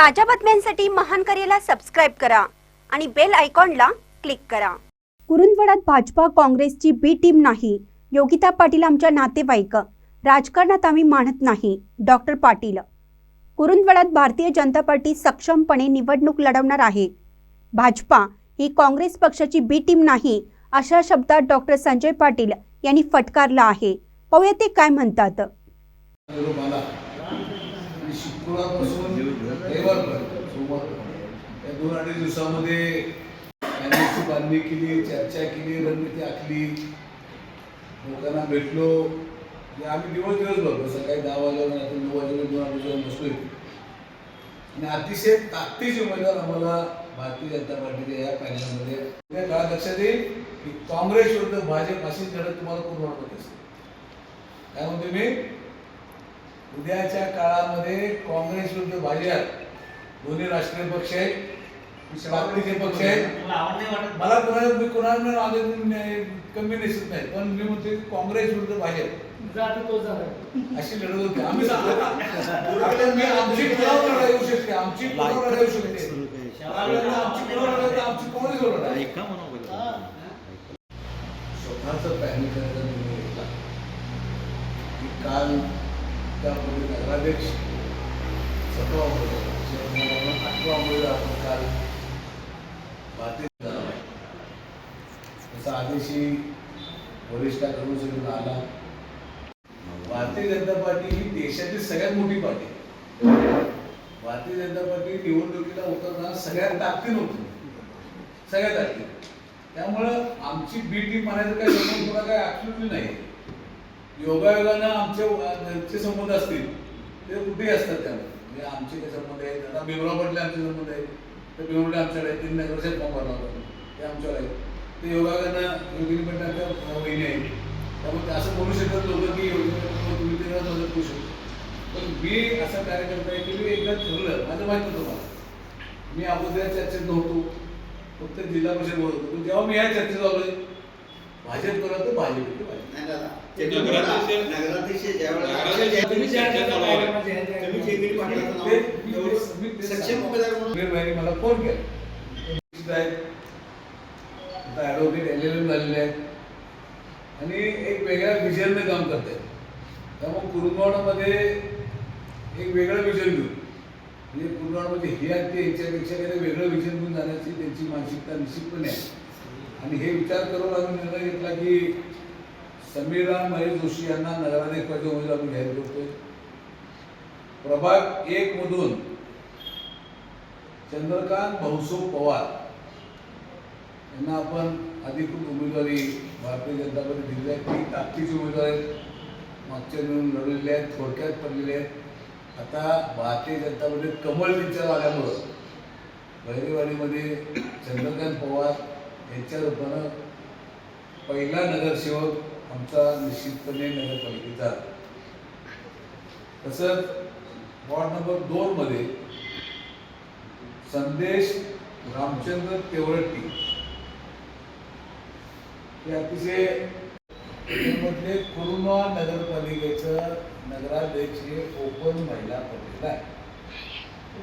ताज्या बातम्यांसाठी महान करेला सबस्क्राईब करा आणि बेल आयकॉनला क्लिक करा. कुरुंदवाडात भाजपा काँग्रेसची बी टीम नाही. योगिता पाटील आमच्या नातेवाईक. राजकारणात आम्ही मानत नाही. डॉक्टर पाटील. कुरुंदवाडात भारतीय जनता पार्टी सक्षमपणे निवडणूक लढवणार आहे. भाजपा ही काँग्रेस पक्षाची बी टीम नाही अशा शब्दात डॉक्टर संजय पाटील यांनी फटकारला आहे. पाहूया ते काय म्हणतात. निरोप रविवारपर्यंत सोमवारपर्यंत या दोन अडीच दिवसामध्ये पॅनलची बांधणी केली चर्चा केली रणनीती आखली. लोकांना भेटलो. आम्ही दिवस दिवस बघतो. सकाळी दहा वाजल्यावर रात्री नऊ वाजल्यावर दोन अडीच वाजता बसलोय. आणि अतिशय ताकदीचे उमेदवार आम्हाला भारतीय जनता पार्टीच्या या पॅनलमध्ये. उद्या काळात लक्षात येईल की काँग्रेस विरुद्ध भाजप अशीच लढत तुम्हाला कोण वाटत असेल. त्यामध्ये मी? उद्याच्या काळामध्ये काँग्रेस विरुद्ध भाजप दोन्ही राष्ट्रीय पक्ष आहेत बाकीचे पक्ष आहेत. मला कोणाला मी कोणाला कमी दिसत नाही पण मी म्हणतो काँग्रेस विरुद्ध भाजप. अशी लढत होती. आम्ही सांगतो आमची कुणावर लढा येऊ शकते आमची कुणावर लढा येऊ शकते आपल्याला आमची कुणावर लढा येते, आमची काँग्रेस लढा आहे. स्वतःचं पॅनल करायचा निर्णय घेतला की काल त्यामध्ये नगराध्यक्ष सतरा उमेदवार अठरा आपण काल भारतीय जनता पार्टी. त्याचा आदेशही वरिष्ठाकडून सगळं आला भारतीय जनता पार्टी ही देशातील सगळ्यात मोठी पार्टी भारतीय जनता पार्टी निवडणुकीला उतरताना सगळ्यात ताकदीन होती सगळ्यात ताकदीन त्यामुळं आमची बी टीम म्हणायचं काय संबंध कोणा काही ऍक्च्युअली नाही योगायोगानं आमचे घरचे संबंध असतील ते कुठेही असतात त्याला म्हणजे आमचे काही संबंध आहेत आता भीमरावपटले आमचे संबंध आहेत. तर भीमरावले आमच्याकडे आहेत. तीन नगरसेवक फॉर्म भरला होता ते आमच्यावर आहेत. ते योगायोगानं योगिनी पटनाच्या बहिणी आहेत. त्यामुळे ते असं बोलू शकत नव्हतं की योगिनी तुम्ही ते मदत करू शकतो. पण मी असा कार्यकर्ता आहे की मी एकदा ठरलं माझं माहीत होतं मला. मी अगोदर चर्चेत नव्हतो. फक्त जिल्हा परिषद बोलत होतो. जेव्हा मी या चर्चेत आलोय भाजप करत भाजप. मला फोन केला. ॲडव्होकेट एल एल एम झालेले आहेत. आणि एक वेगळ्या विजनने काम करत आहेत त्यामुळे कुरुंदवाडामध्ये एक वेगळं विजन घेऊन म्हणजे कुरुंदवाडामध्ये हे आहेत ते याच्यापेक्षा काही वेगळं विजन घेऊन जाण्याची त्यांची मानसिकता निश्चितपणे आहे. आणि हे विचार करून आम्ही निर्णय घेतला की समीरराम महेश जोशी यांना नगराध्यक्षाचे उमेदवार आम्ही जाहीर करतोय प्रभाग एक मधून चंद्रकांत भाऊसो पवार यांना आपण अधिकृत उमेदवारी भारतीय जनता पार्टी दिलेली आहे. ती ताकदीचे उमेदवार आहेत. मागच्या निवडून लढलेले आहेत थोडक्यात पडलेले आहेत. आता भारतीय जनता पार्टीत कमळ विचार आल्यामुळं बहिरेवाडीमध्ये चंद्रकांत पवार यांच्या रूपानं पहिला नगरसेवक आमचा निश्चितपणे नगरपालिकेचा. तसंच वॉर्ड नंबर दोन मध्ये संदेश रामचंद्र तेवरट्टी. हे अतिशय मधले कुरुंबा नगरपालिकेचं नगराध्यक्ष ओपन महिला पडलेला आहे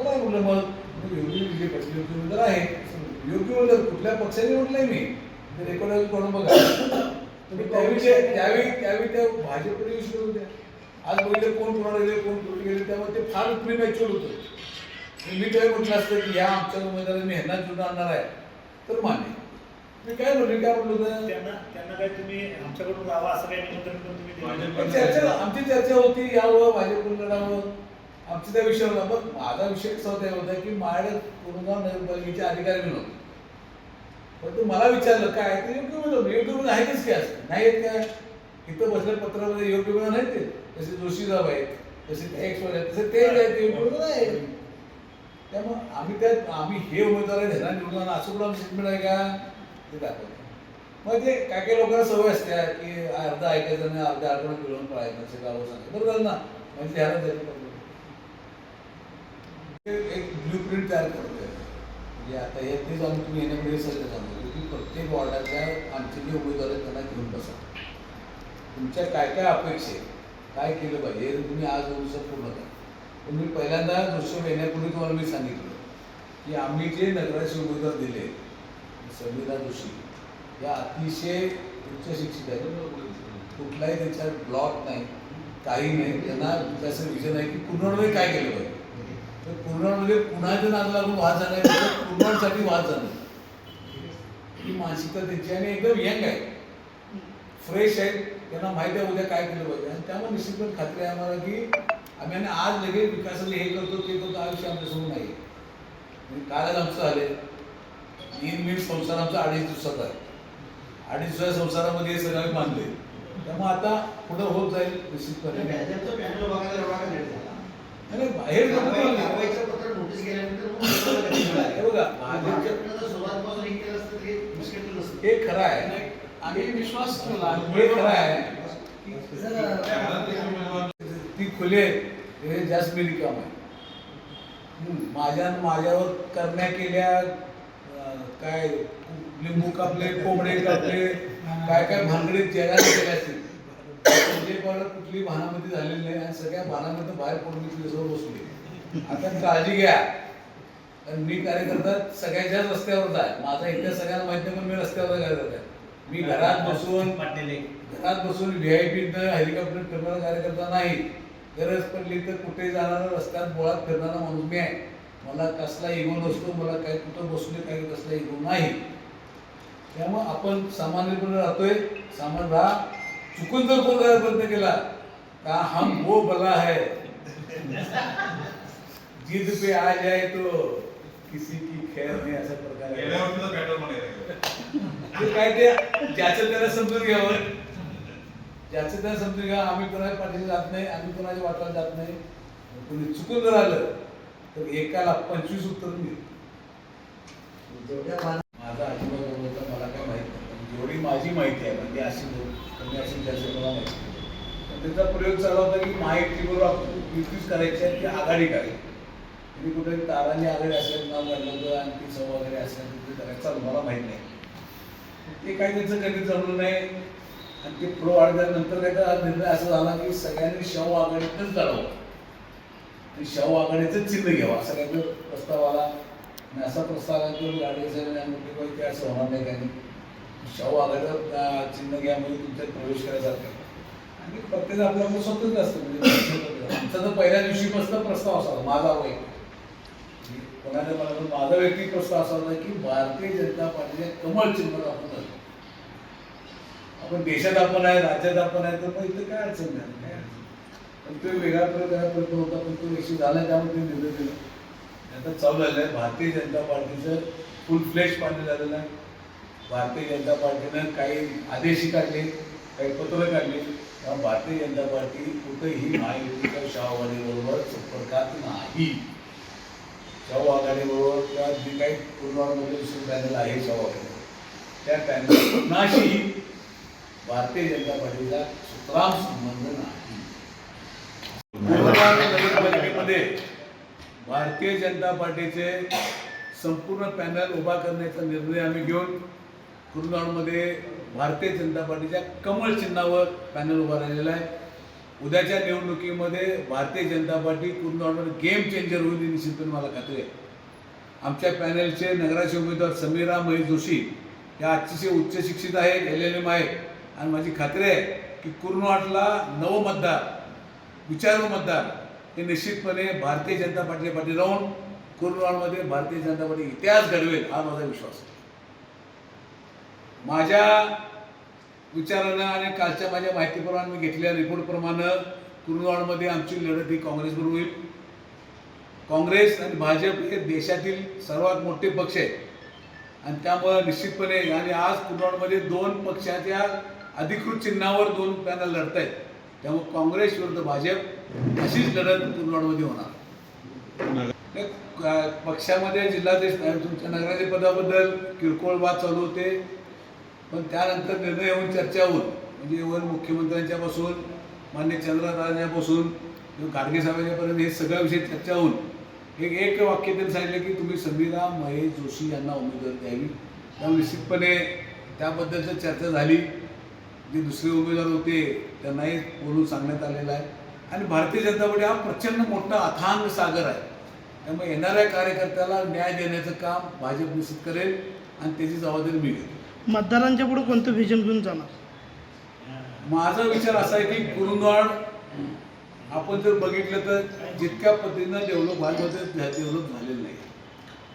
आहे म्हटलं मग. मग योग्य विजय पाटील योग्य उमेदवार आहे योग्य उमेदवार कुठल्या पक्षाने म्हटलंय मी? ते रेकॉर्ड करून बघा. तुम्ही त्यावेळी त्यावेळी त्यावेळी त्या भाजपकडे विषय होत्या आज पहिले कोण कोणाला गेले कोण कुठे गेले त्यामुळे ते फार प्रीमॅच्युअर होतं मी काय म्हटलं असतं की या आमच्या उमेदवाराने मी ह्यांना निवडून आणणार आहे. तर मान्य मी काय म्हटलं मी काय म्हटलं होतं? त्यांना त्यांना काय तुम्ही आमच्याकडून राहावा असं काही निमंत्रण तुम्ही आमची चर्चा होती यावं भाजपकडून लढावं. आमचं त्या विषयावर होता पण माझा विषय कसा होता होता की माझ्याकडे कोरोना नगरपालिकेचे अधिकारी मी पण तू मला विचारलं काय ते योग्य उमेदवार योग्य उमेदवार आहेतच काय असं? नाही आहेत काय? इथं बसल्या पत्रामध्ये योग्य उमेदवार नाहीत ते. तसे जोशीराव आहेत तसे ते एक्स वाले आहेत तसे ते आहेत योग्य उमेदवार आहेत. त्यामुळं आम्ही त्यात आम्ही हे उमेदवार आहे ध्यानात निवडून आणा असं कुठं स्टेटमेंट आहे का? ते दाखवतो. मग ते काय काही लोकांना सवय असते की अर्धा ऐकायचं नाही अर्ध्या अर्धा मिळवून पळायचं असं गावं सांगायचं बरं ना. म्हणजे ध्यानात जायचं एक ब्ल्यू प्रिंट तयार करतोय. म्हणजे आता हे तेच आम्ही तुम्ही येण्यापुढे सगळं सांगतो. की प्रत्येक वॉर्डातल्या आमचे जे उमेदवार आहेत त्यांना घेऊन बसा. तुमच्या काय काय अपेक्षा आहेत? काय केलं पाहिजे? हे तुम्ही आज दोन दिवसात पूर्ण करा. पण मी पहिल्यांदा दृश्य येण्यापूर्वी तुम्हाला मी सांगितलं की आम्ही जे नगराचे उमेदवार दिले संविधा जोशी या अतिशय उच्च शिक्षित आहेत. कुठलाही त्याच्यात ब्लॉक नाही काही नाही. त्यांना त्याचं विजन आहे की पुनर्वय काय केलं पाहिजे? तर कुर्नडमध्ये म्हणजे पुन्हा जर लागून वाद झाला आहे वाद झाला ही मानसिकता त्यांची. आणि एकदम यंग आहे. फ्रेश आहेत त्यांना माहिती आहे उद्या काय केलं पाहिजे. आणि त्यामुळे निश्चितपणे खात्री आहे आम्हाला की आम्ही आणि आज लगेच विकासाला हे करतो ते करतो. आयुष्य आमच्यासमोर नाही. म्हणजे कालच आमचं झाले तीन मिनिट संसार आमचा अडीच दिवसाचा आहे. अडीच दिवसाच्या संसारामध्ये हे सगळं आम्ही मानले त्यामुळे आता पुढं होत जाईल निश्चितपणे. आणि बाहेर कारवाईचं पत्र नोटीस गेल्यानंतर? हे बघा भाजपच्या भाजपनं जर सुरुवातीपासून हे केलं असतं तर हे मुश्किल नसतं. हे खरं आहे. आम्ही विश्वास ठेवला. हे खरं आहे. ती खुले हे जास्त मी रिकाम आहे. माझ्या माझ्यावर करण्या केल्या काय लिंबू कापले कोंबडे कापले काय काय भानगडीत जगाला केल्या असतील. पण कुठली भानामध्ये झालेली नाही आणि सगळ्या भानामध्ये बाहेर पडून मी तुझ्यासमोर बसले. आता काळजी घ्या. कारण मी कार्यकर्ता सगळ्याच्याच रस्त्यावरच आहे. माझा इतिहास सगळ्यांना माहिती पण मी रस्त्यावर कार्यकर्ता आहे. मी घरात बसून घरात बसून व्ही आय पी हेलिकॉप्टर फिरणारा कार्यकर्ता नाही. गरज पडली तर कुठे जाणारा रस्त्यात बोळात फिरणारा माणूस मी आहे. मला कसला इगो नसतो मला काही कुठं बसले काही कसला इगो नाही. त्यामुळे आपण सामान्यपणे राहतोय. सामान्य राहा. चुकून जर कोण प्रयत्न केला? का हम वो बला है? जिद पे आ जाए तो किसी की खैर नाही अशा प्रकारे काय ते ज्याचं त्याला समजून घ्यावं. ज्याचं त्याला समजून घ्या आम्ही कोणाच्या पाठीशी जात नाही आम्ही कोणाच्या वाटाला जात नाही. कोणी चुकून जर आलं तर एकाला पंचवीस उत्तर मी जेवढ्या भान- माझा अजिबात होता मला काय माहीत नाही पण जेवढी माझी माहिती आहे म्हणजे अशी कमी असेल त्याचं मला माहिती नाही. पण त्याचा प्रयोग चालू होता की माहिती बरोबर युतीच करायची आहे की आघाडी करायची. तुम्ही म्हणजे कुठे तारांनी आघाडी असेल नाव काढलं होतं आणखी सव वगैरे असेल तिथे करायचं चालू. मला माहीत नाही. ते काही त्यांचं कधी जमलं नाही. आणि ते प्रो आघाडीनंतर त्याचा निर्णय असा झाला की सगळ्यांनी शव आघाडीतच लढावं आणि शव आघाडीचं चिन्ह घ्यावं. असा काही प्रस्ताव आला. आणि असा प्रस्ताव आला की गाडी म्हटले की असं होणार नाही काही. शव आघाडीचं चिन्ह घ्या म्हणजे तुमच्यात प्रवेश करायसारखं आणि प्रत्येक आपल्याला स्वतंत्र असतं म्हणजे आमचा तर पहिल्या दिवशीपासून प्रस्ताव असावा माझा वय. कोणाच्या मला माझा व्यक्ती प्रस्ताव असा होता की भारतीय जनता पार्टीचे कमळ चिन्ह आपण आपण देशात आपण आहे राज्यात आपण आहे तर मग इथं काय अडचण नाही काय अडचण पण तो वेगळा प्रकार प्रयत्न होता पण तो विषय झाला त्यामुळे ते निर्णय दिला. आता चालू झालं आहे भारतीय जनता पार्टीचं फुल फ्लेश पाणी झालेलं आहे. भारतीय जनता पार्टीनं काही आदेश काढले काही पत्र काढले. भारतीय जनता पार्टी कुठेही महायुतीच्या शाहवादीबरोबर संपर्कात नाही. शाहू आघाडीबरोबर किंवा जी काही पूर्वांमध्ये दुसरं पॅनल आहे शाहू आघाडी त्या पॅनल भारतीय जनता पार्टीचा सुतराम संबंध नाही. नगरपालिकेमध्ये भारतीय जनता पार्टीचे संपूर्ण पॅनल उभा करण्याचा निर्णय आम्ही घेऊन कुरुंदवाडमध्ये भारतीय जनता पार्टीच्या कमळ चिन्हावर पॅनल उभा राहिलेला आहे. उद्याच्या निवडणुकीमध्ये भारतीय जनता पार्टी कुरुंदवाडमध्ये गेम चेंजर होईल निश्चितपणे मला खात्री आहे. आमच्या पॅनलचे नगराचे उमेदवार समीरा महेश जोशी या अतिशय उच्च शिक्षित आहेत एल एल एम आहेत. आणि माझी खात्री आहे की कुरुंदवाडला नवमतदार विचारू मतदार हे निश्चितपणे भारतीय जनता पार्टीच्या पाठी राहून कुर्नवाडमध्ये भारतीय जनता पार्टी इतिहास घडवेल हा माझा विश्वास आहे. माझ्या विचारानं आणि कालच्या माझ्या माहितीप्रमाणे मी घेतलेल्या रिपोर्टप्रमाणे कुरुंदवाडमध्ये आमची लढत ही काँग्रेसबरोबर होईल. काँग्रेस आणि भाजप हे देशातील सर्वात मोठे पक्ष आहेत. आणि त्यामुळं निश्चितपणे आणि आज कुरुंदवाडमध्ये दोन पक्षाच्या अधिकृत चिन्हावर दोन पॅनल लढत आहेत. त्यामुळे काँग्रेस विरुद्ध भाजप अशीच लढत कुरुंदवाडमध्ये होणार. पक्षामध्ये जिल्हाध्यक्ष तुमच्या नगराध्यक्ष पदाबद्दल किरकोळ वाद चालू होते. पण त्यानंतर निर्णय होऊन चर्चा होऊन म्हणजे वर मुख्यमंत्र्यांच्यापासून मान्य चंद्रराजांपासून गाडगे साहेबांच्यापर्यंत हे सगळ्या विषयी चर्चा होऊन एक एक वाक्य त्यांनी सांगितलं की तुम्ही समीरा महेश जोशी यांना उमेदवारी द्यावी. त्यामुळे निश्चितपणे त्याबद्दलचं चर्चा झाली. जे दुसरे उमेदवार होते त्यांनाही बोलून सांगण्यात आलेलं आहे. आणि भारतीय जनता पार्टी हा प्रचंड मोठा अथांग सागर आहे. त्यामुळे येणाऱ्या कार्यकर्त्याला न्याय देण्याचं काम भाजप निश्चित करेल आणि त्याची जबाबदारी मी घेतो. मतदारांच्या पुढे कोणतं व्हिजन घेऊन जाणार? माझा विचार असा आहे की कुरुंदवाड आपण जर बघितलं तर जितक्या पद्धतीनं डेव्हलप व्हायला डेव्हलप झालेलं नाही.